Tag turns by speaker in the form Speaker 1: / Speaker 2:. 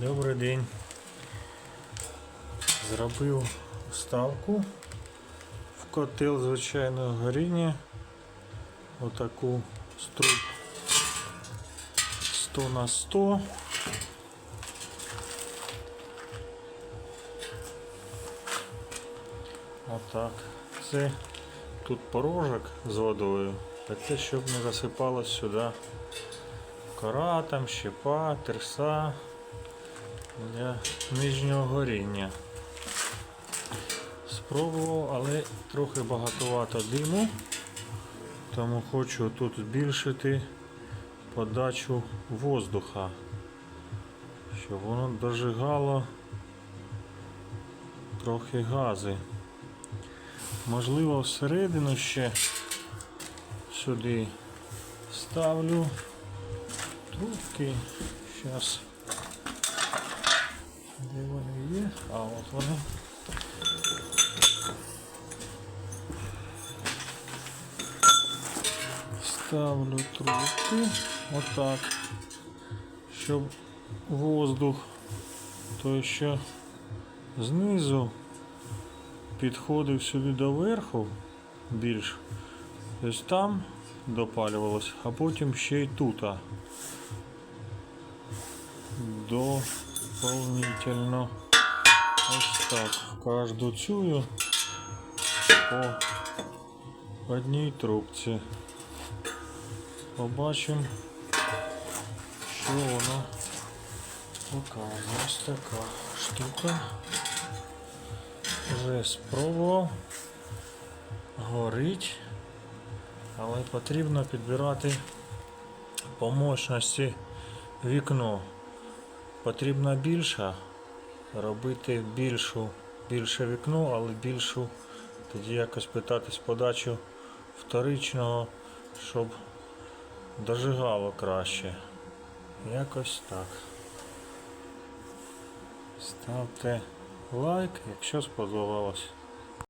Speaker 1: Добрий день. Зробив вставку в котел звичайного горіння. Отаку струб 100 на 100. Отак. Це тут порожок з водою. А це щоб не засипалось сюди кора, там, щепа, терса для нижнього горіння. Спробував, але трохи багатовато диму, тому хочу тут збільшити подачу воздуха, щоб воно дожигало трохи гази. Можливо, всередину ще сюди ставлю трубки. Зараз. А от вони. Ставлю трубки. Отак. Щоб воздух той що знизу підходив сюди до верху більш. Ось там допалювалось, а потім ще й тут. Дополнительно ось так. Кожну цю по одній трубці. Побачимо, що воно показує. Ось така штука. Вже спробував. Горить. Але потрібно підбирати по мощності вікно. Потрібно більше робити більшу, більше вікно, але більшу тоді якось питатись подачу вторичного, щоб дожигало краще. Якось так. Ставте лайк, якщо сподобалось.